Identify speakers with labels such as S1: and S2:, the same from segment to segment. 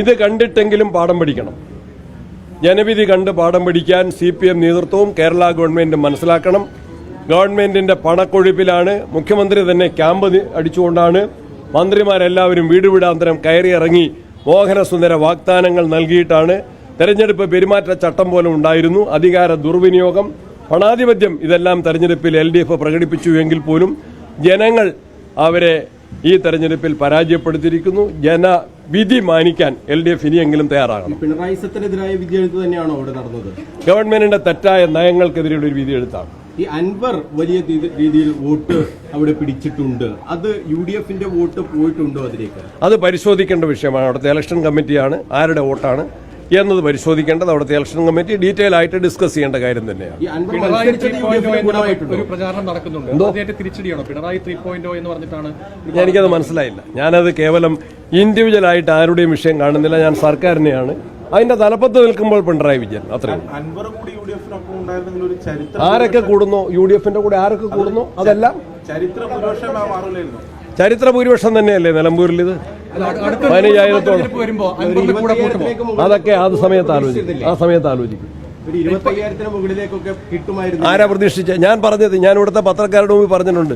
S1: ഇത് കണ്ടിട്ടെങ്കിലും പാഠം പഠിക്കണം. ജനവിധി കണ്ട് പാഠം പഠിക്കാൻ സി പി എം നേതൃത്വവും കേരള ഗവൺമെന്റും മനസ്സിലാക്കണം. ഗവൺമെന്റിന്റെ പണക്കൊഴുപ്പിലാണ് മുഖ്യമന്ത്രി തന്നെ ക്യാമ്പ് അടിച്ചുകൊണ്ടാണ് മന്ത്രിമാരെല്ലാവരും വീട് വീടാന്തരം കയറിയിറങ്ങി മോഹനസുന്ദര വാഗ്ദാനങ്ങൾ നൽകിയിട്ടാണ് തെരഞ്ഞെടുപ്പ് പെരുമാറ്റ ചട്ടം പോലും ഉണ്ടായിരുന്നു. അധികാര ദുർവിനിയോഗം പണാധിപത്യം ഇതെല്ലാം തെരഞ്ഞെടുപ്പിൽ എൽ ഡി എഫ് പ്രകടിപ്പിച്ചു എങ്കിൽ പോലും ജനങ്ങൾ അവരെ ഈ തെരഞ്ഞെടുപ്പിൽ പരാജയപ്പെടുത്തിയിരിക്കുന്നു. ജനവിധി മാനിക്കാൻ എൽ ഡി എഫ് ഇനിയെങ്കിലും തയ്യാറാകണം.
S2: പിണറായി സത്തിനെതിരായ വിധിയെഴുത്ത് തന്നെയാണോ അവിടെ നടന്നത്?
S1: ഗവൺമെന്റിന്റെ തെറ്റായ നയങ്ങൾക്കെതിരെയുള്ള ഒരു വിധിയെഴുത്താണ്
S2: ഈ അൻവർ വലിയ രീതിയിൽ വോട്ട് അവിടെ പിടിച്ചിട്ടുണ്ട്. അത് യു ഡി എഫിന്റെ വോട്ട് പോയിട്ടുണ്ടോ അതിലേക്ക്?
S1: അത് പരിശോധിക്കേണ്ട വിഷയമാണ്. അവിടുത്തെ ഇലക്ഷൻ കമ്മിറ്റിയാണ് ആരുടെ വോട്ടാണ്? എന്നത് പരിശോധിക്കേണ്ടത് അവിടുത്തെ ഇലക്ഷൻ കമ്മിറ്റി ഡീറ്റെയിൽ ആയിട്ട് ഡിസ്കസ് ചെയ്യേണ്ട കാര്യം തന്നെയാണ്.
S3: എന്ന് പറഞ്ഞിട്ടാണ്
S1: എനിക്കത് മനസ്സിലായില്ല. ഞാനത് കേവലം ഇൻഡിവിജ്വൽ ആയിട്ട് ആരുടെയും വിഷയം കാണുന്നില്ല. ഞാൻ സർക്കാരിനെയാണ്. അതിന്റെ തലപ്പത്ത് നിൽക്കുമ്പോൾ പിണറായി വിജയൻ അത്രയും ആരൊക്കെ കൂടുന്നു? യു ഡി എഫിന്റെ കൂടെ ആരൊക്കെ കൂടുന്നു? അതെല്ലാം?
S4: ചരിത്ര
S1: ചരിത്ര ഭൂരിപക്ഷം തന്നെയല്ലേ നിലമ്പൂരിൽ ഇത്
S3: അടുത്ത
S1: പതിനയ്യായിരത്തോളം. അതൊക്കെ ആ സമയത്ത് ആലോചിക്കും. ആ സമയത്ത് ആലോചിക്കും. ആരാ പ്രതീക്ഷിച്ച? ഞാൻ പറഞ്ഞത് ഞാൻ ഇവിടുത്തെ പത്രക്കാരുടെ മുമ്പിൽ പറഞ്ഞിട്ടുണ്ട്.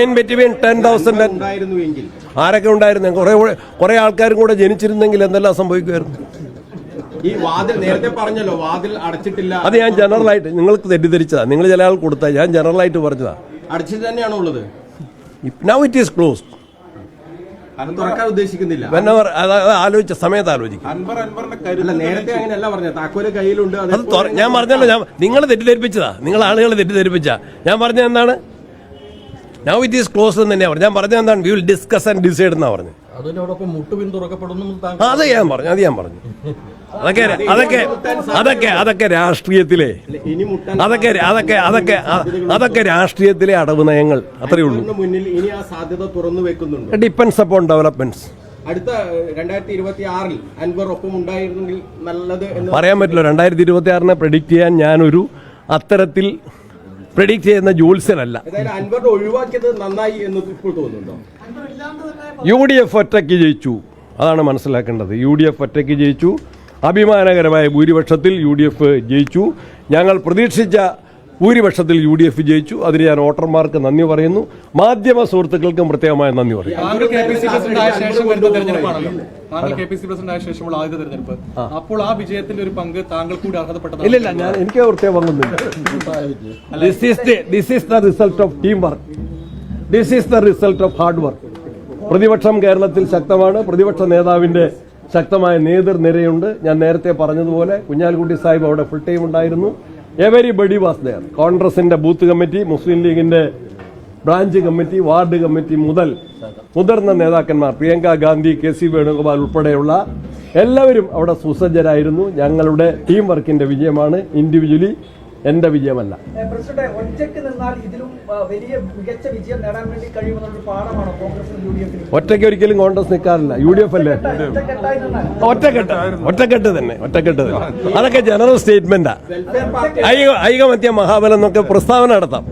S1: ഇൻ ബിറ്റ്വീൻ ടെൻ തൗസൻഡ് ആരൊക്കെ ഉണ്ടായിരുന്നു? കുറെ കുറെ ആൾക്കാരും കൂടെ ജനിച്ചിരുന്നെങ്കിൽ എന്തെല്ലാം സംഭവിക്കുമായിരുന്നു?
S2: ഈ വാതിൽ നേരത്തെ പറഞ്ഞല്ലോ വാതിൽ അടച്ചിട്ടില്ല.
S1: അത് ഞാൻ ജനറൽ ആയിട്ട് നിങ്ങൾക്ക് തെറ്റിദ്ധരിച്ചതാ. നിങ്ങൾ ചില ആൾ കൊടുത്താ. ഞാൻ ജനറൽ ആയിട്ട് പറഞ്ഞതാ.
S2: അടച്ചിട്ട് തന്നെയാണോ ഉള്ളത്?
S1: നൗ ഇറ്റ് ഈസ് ക്ലോസ്
S2: ഉദ്ദേശിക്കുന്നില്ല.
S1: ആലോചിച്ച സമയത്ത് ആലോചിക്കും.
S2: അത്
S1: ഞാൻ പറഞ്ഞല്ലോ ഞാൻ നിങ്ങൾ തെറ്റിദ്ധരിപ്പിച്ചതാ. നിങ്ങൾ ആളുകൾ തെറ്റിദ്ധരിപ്പിച്ച. ഞാൻ പറഞ്ഞ എന്താണ്? നൗ ഇറ്റ് ഈസ് ക്ലോസ് എന്ന് തന്നെയാണ് പറഞ്ഞത്. ഞാൻ പറഞ്ഞത് എന്താണ്? We will discuss and decide എന്നാ പറഞ്ഞത്.
S5: അതിനോടൊപ്പം
S1: അത് ഞാൻ പറഞ്ഞു. അത് ഞാൻ പറഞ്ഞു. അതൊക്കെ അതൊക്കെ അതൊക്കെ അതൊക്കെ രാഷ്ട്രീയത്തിലെ അതൊക്കെ അതൊക്കെ അതൊക്കെ അതൊക്കെ രാഷ്ട്രീയത്തിലെ അടവ് നയങ്ങൾ. അത്രയേ ഉള്ളൂ.
S2: മുന്നിൽ ഇനി ആ സാധ്യത തുറന്നു വെക്കുന്നുണ്ട്.
S1: ഡിപ്പെൻസ് അപ്പോൺ ഡെവലപ്മെന്റ്സ്
S2: അടുത്ത രണ്ടായിരത്തി ഇരുപത്തി ആറിൽ അൻവർ ഒപ്പം ഉണ്ടായിരുന്നെങ്കിൽ നല്ലത് എന്ന്
S1: പറയാൻ പറ്റില്ല. രണ്ടായിരത്തി ഇരുപത്തി ആറിനെ പ്രഡിക്റ്റ് ചെയ്യാൻ ഞാനൊരു അത്തരത്തിൽ പ്രഡിക്റ്റ് ചെയ്യുന്ന ജോത്സ്യനല്ല
S2: ഏതായാലും അൻവറിനെ ഒഴിവാക്കിയത് നന്നായി എന്ന് ഇപ്പോൾ തോന്നുന്നുണ്ടോ?
S1: യു ഡി എഫ് ഒറ്റയ്ക്ക് ജയിച്ചു. അതാണ് മനസ്സിലാക്കേണ്ടത്. യു ഡി എഫ് ഒറ്റയ്ക്ക് ജയിച്ചു. അഭിമാനകരമായ ഭൂരിപക്ഷത്തിൽ യു ഡി എഫ് ജയിച്ചു. ഞങ്ങൾ പ്രതീക്ഷിച്ച ഭൂരിപക്ഷത്തിൽ യു ഡി എഫ് ജയിച്ചു. അതിന് ഞാൻ വോട്ടർമാർക്ക് നന്ദി പറയുന്നു. മാധ്യമ സുഹൃത്തുക്കൾക്കും പ്രത്യേകമായ നന്ദി പറയുന്നു
S3: അപ്പോൾ ആ വിജയത്തിന്റെ ഒരു പങ്ക് താങ്കൾ കൂടി അർഹതപ്പെട്ടതാണ്.
S1: ഇല്ല ഞാൻ എനിക്ക് പ്രത്യേക പങ്കൊന്നുമില്ല this is this is the result of team work this is the result of hard work പ്രതിപക്ഷം കേരളത്തിൽ ശക്തമാണ്. പ്രതിപക്ഷ നേതാവിന്റെ ശക്തമായ നേതൃനിരയുണ്ട്. ഞാൻ നേരത്തെ പറഞ്ഞതുപോലെ കുഞ്ഞാലിക്കുട്ടി സാഹിബ് അവിടെ ഫുൾ ടൈം ഉണ്ടായിരുന്നു. എവരി ബഡി വാസ് ദയർ കോൺഗ്രസിന്റെ ബൂത്ത് കമ്മിറ്റി മുസ്ലിം ലീഗിന്റെ ബ്രാഞ്ച് കമ്മിറ്റി വാർഡ് കമ്മിറ്റി മുതൽ മുതിർന്ന നേതാക്കന്മാർ പ്രിയങ്ക ഗാന്ധി കെ സി വേണുഗോപാൽ ഉൾപ്പെടെയുള്ള എല്ലാവരും അവിടെ സുസജ്ജരായിരുന്നു. ഞങ്ങളുടെ ടീം വർക്കിന്റെ വിജയമാണ് ഇൻഡിവിജ്വലി എന്റെ വിജയമല്ല.
S6: ഒറ്റയ്ക്ക്
S1: ഒരിക്കലും കോൺഗ്രസ് നിൽക്കാറില്ല. യു ഡി എഫ് അല്ലേ? ഒറ്റക്കെട്ട്. ഒറ്റക്കെട്ട് തന്നെ ഒറ്റക്കെട്ട് തന്നെ. അതൊക്കെ ജനറൽ സ്റ്റേറ്റ്മെന്റാ ഐക ഐകമത്യ മഹാബലം എന്നൊക്കെ പ്രസ്താവന നടത്താം.